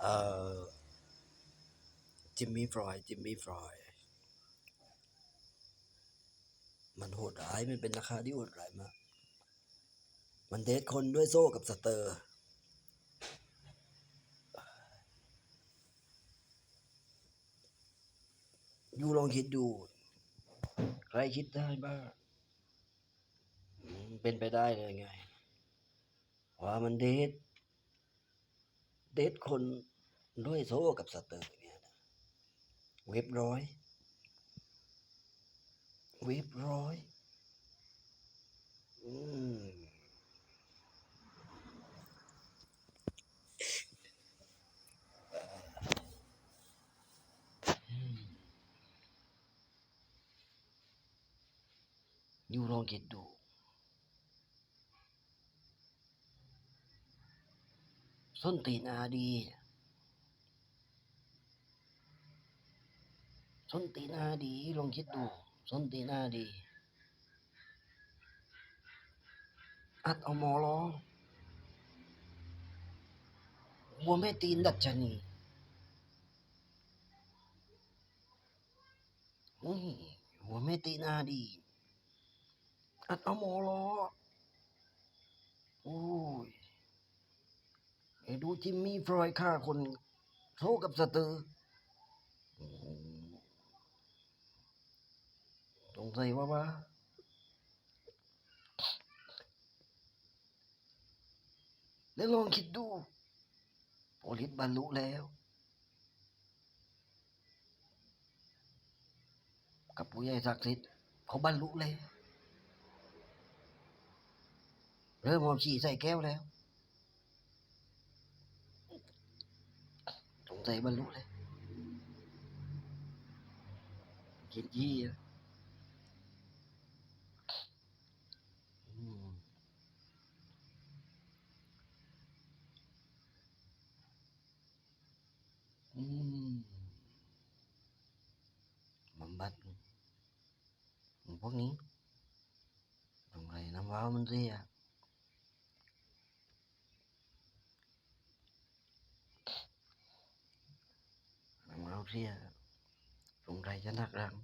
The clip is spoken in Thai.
เอ่อจิมมี่ฟรอยจิมมี่ฟรอยมันโหดร้ายมันเป็นราคาที่โหดร้ายมาก มันเดทคนด้วยโซ่กับสเตอร์ยูลองคิดดู ใครคิดได้บ้างเป็นไปได้เลยไง ว่ามันเดท เดทคนด้วยโซ่กับสเตอร์เนี่ยนะเว็บร้อยเว็บร้อยอืมยูลองคิดดู ส้นตีนอาดีส้นตีนอาดีลองคิดดูส้นตีนอาดี อัดเอาหมอรอหัวแม่ตีนดัดชนีหัวแม่ตีนอาดี อัดเอาหมอรอโอ้ย ไอ้ดูจิมมี่ฟรอยฆ่าคนโทกับสตอร์โอ้โหสงสัยว่าว่าแล้วลองคิดดูโอลิสบรรลุแล้ว กับผู้ใหญ่ศักดิ์สิทธิ์เขาบรรลุแล้วเริ่มหอมฉี่ใส่แก้วแล้ว สงสัยบรรลุเลยกินยี่อืมอืมบำบัดพวกนี้สงสัยน้ำว้ามันเสีย น้ำว้าว เรียสงสัยจะนักรัง